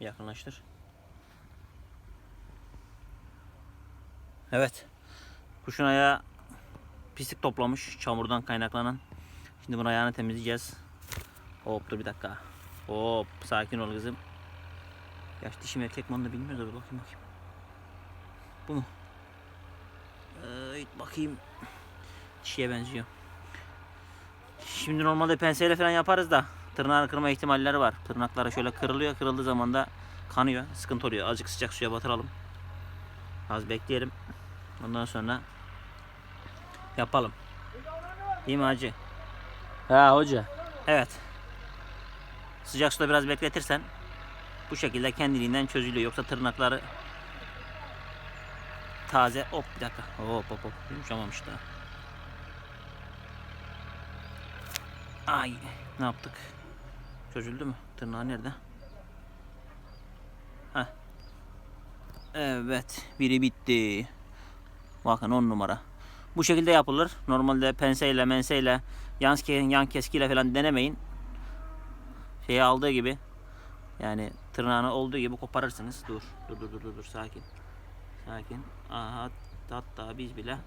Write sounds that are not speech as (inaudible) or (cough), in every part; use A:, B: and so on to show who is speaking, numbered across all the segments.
A: Yakınlaştır. Evet. Kuşun ayağı pislik toplamış çamurdan kaynaklanan. Şimdi bunun ayağını temizleyeceğiz. Hop dur bir dakika. Hop sakin ol kızım. Yaş dişi mi erkek mi onu da bilmiyoruz. Dur bakayım bakayım. Bu mu? Evet bakayım. Dişiye benziyor. Şimdi normalde penseyle falan yaparız da tırnağını kırma ihtimalleri var. Tırnakları şöyle kırılıyor. Kırıldığı zaman da kanıyor. Sıkıntı oluyor. Azıcık sıcak suya batıralım. Az bekleyelim. Ondan sonra yapalım. Değil mi hacı?
B: Ha hoca.
A: Evet. Sıcak suda biraz bekletirsen bu şekilde kendiliğinden çözülüyor. Yoksa tırnakları taze. Hop bir dakika. Hop hop hop. Yumuşamamış daha. Ay ne yaptık? Çözüldü mü? Tırnağı nerede? Heh. Evet. Biri bitti. Bakın on numara. Bu şekilde yapılır. Normalde penseyle menseyle yan, yan keskiyle falan denemeyin. Şeyi aldığı gibi yani tırnağını olduğu gibi koparırsınız. Dur dur dur dur, dur. sakin. Sakin. Aha hatta biz bile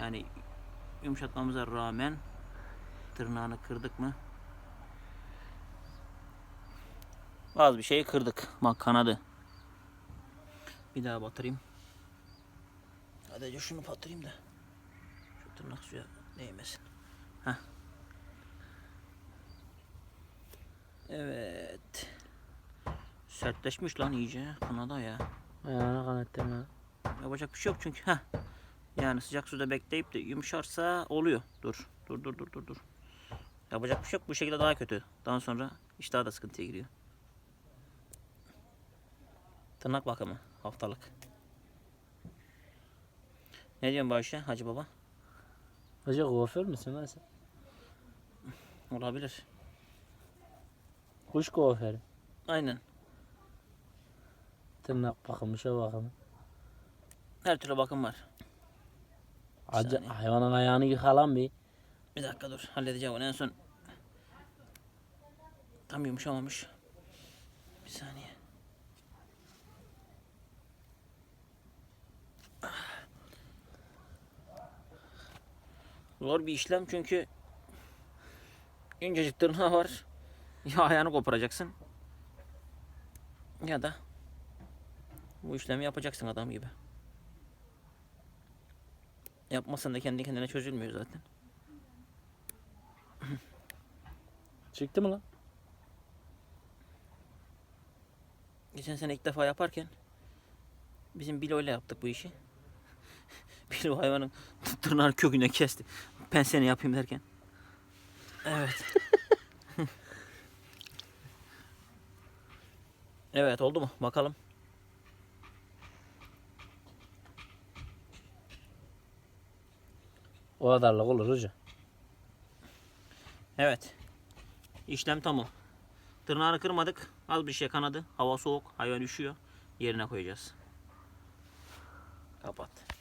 A: yani yumuşatmamıza rağmen tırnağını kırdık mı? Az bir şey kırdık. Bak kanadı. Bir daha batırayım. Hadi şunu batırayım da. Şu tırnak suya değmesin. Heh. Evet. Sertleşmiş lan iyice. Kanadı ya.
B: Ayağına kanattırma.
A: Yapacak bir şey yok çünkü. Heh. Yani sıcak suda bekleyip de yumuşarsa oluyor. Dur. Dur dur dur dur dur. Yapacak bir şey yok. Bu şekilde daha kötü. Daha sonra iş daha da sıkıntıya giriyor. Tırnak bakımı haftalık. Ne diyorsun Bayşe Hacı Baba?
B: Hoca kuaför müsün lan sen?
A: Olabilir.
B: Kuş kuaförü.
A: Aynen.
B: Tırnak bakımı, şey bakımı.
A: Her türlü bakım var.
B: Acı,
A: saniye.
B: hayvanın ayağını yıkalan bir.
A: Bir dakika dur. Halledeceğim onu en son. Tam yumuşamamış. Bir saniye. Zor bir işlem çünkü incecik tırnağı var. Ya ayağını koparacaksın. Ya da bu işlemi yapacaksın adam gibi. Yapmasan da kendi kendine çözülmüyor zaten.
B: Çıktı mı lan?
A: Geçen sene ilk defa yaparken bizim Bilo ile yaptık bu işi. Bilo hayvanın tırnağını köküne kesti. Penseni yapayım derken. Evet. (laughs) evet oldu mu? Bakalım.
B: O kadarlık olur hoca.
A: Evet. İşlem tamam. Tırnağını kırmadık. Az bir şey kanadı. Hava soğuk. Hayvan üşüyor. Yerine koyacağız. Kapat.